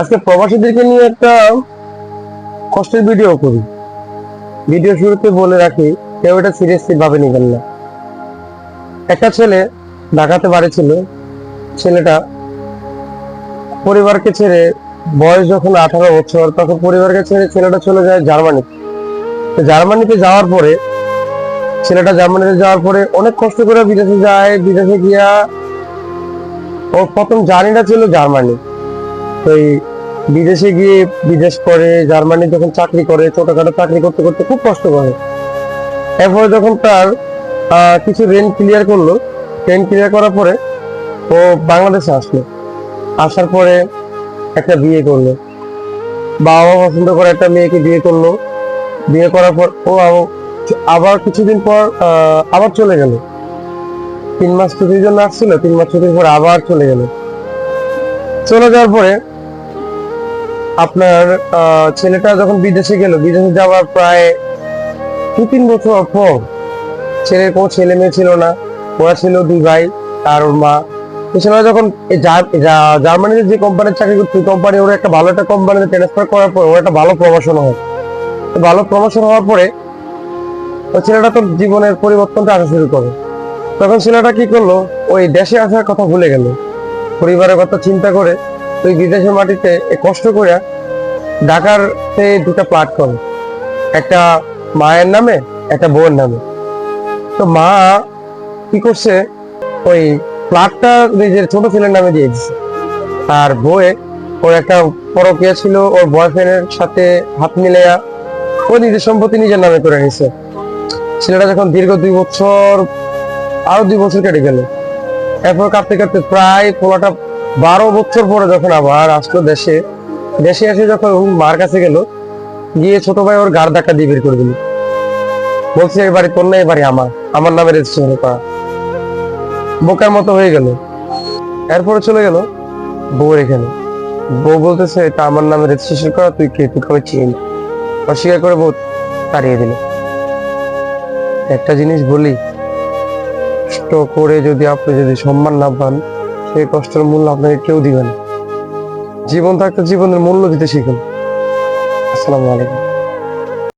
আজকে প্রবাসীদেরকে নিয়ে একটা কষ্টের ভিডিও করি। ভিডিও শুরুতে বলে রাখি, কেউ এটা সিরিয়াসলি ভাবে নিবেন না। একটা ছেলে ঢাকাতে বাড়ি ছিল, ছেলেটা পরিবারকে ছেড়ে বয়স যখন আঠারো বছর, তখন পরিবারকে ছেড়ে ছেলেটা চলে যায় জার্মানি। জার্মানিতে যাওয়ার পরে, ছেলেটা জার্মানিতে যাওয়ার পরে অনেক কষ্ট করে বিদেশে যায়, বিদেশে গিয়া ওর প্রথম জার্নিটা ছিল জার্মানি। এই বিদেশে গিয়ে বিদেশ করে, জার্মানি যখন চাকরি করে, ছোটখাটো চাকরি করতে করতে খুব কষ্ট করে। এরপরে যখন তার কিছু রেন্ট ক্লিয়ার করল রেন্ট ক্লিয়ার করার পরে ও বাংলাদেশে আসলো। আসার পরে একটা বিয়ে করল। বাবা পছন্দ করে একটা মেয়েকে বিয়ে করল। বিয়ে করার পর ও আবার কিছুদিন পর আবার চলে গেল। তিন মাস ছুটির জন্য আসছিল, তিন মাস ছুটির পর আবার চলে গেল। চলে যাওয়ার পরে আপনার ছেলেটা যখন বিদেশে গেল, বিদেশে যাওয়ার প্রায় দু তিন বছর পর ছেলের কোনো ছেলে মেয়ে ছিল না। ওরা ছিল দুই ভাই আর ওর মা। ছেলেরা যখন জার্মানিতে যে কোম্পানির চাকরি করছে কোম্পানি ওরা একটা ভালো একটা কোম্পানিতে ট্রান্সফার করার পর ওরা একটা ভালো প্রমোশন হয়। ভালো প্রমোশন হওয়ার পরে ওই ছেলেটা তো জীবনের পরিবর্তনটা আসা শুরু করে। তখন ছেলেটা কি করল, ওই দেশে আসার কথা ভুলে গেল। পরিবারের কথা চিন্তা করে ওই বিদেশের মাটিতে কষ্ট করে ঢাকার দুটা প্লাট করে। একটা মায়ের নামে, একটা বউয়ের নামে। তো মা কি করছে? ওই প্লাটটা নিজের ছোট ছেলের নামে দিয়ে দিচ্ছে আর বউয়ে ওর একটা পরকিয়া ছিল, ওর বয়ফ্রেন্ডের সাথে হাত মিলাইয়া ও নিজের সম্পত্তি নিজের নামে করে নিছে। ছেলেটা যখন দীর্ঘ দুই বছর, আরও দুই বছর কেটে গেল। এরপর কাটতে কাটতে প্রায় পোলাটা বারো বছর পরে যখন আবার আসলো দেশে দেশে এসে যখন মার কাছে গেল, গিয়ে ছোট ভাই ওর গাড় ধাক্কা দিয়ে বের করে দিল। বলছে এই বাড়ি তোর না এই বাড়ি আমার। আমার নামে রেজিস্ট্রেশন করা বোকার মতো হয়ে গেল। এরপরে চলে গেল বউয়ের এখানে। বউ বলতেছে এটা আমার নামে রেজিস্ট্রেশন করা, তুই কে তুই আমি চিনি অস্বীকার করে বউ তাড়িয়ে দিল। একটা জিনিস বলি, কষ্ট করে যদি আপনি যদি সম্মান না পান সেই কষ্টের মূল্য আপনাকে কেউ দিবেন জীবন থাকতে জীবনের মূল্য দিতে শিখুন। আসসালামু আলাইকুম।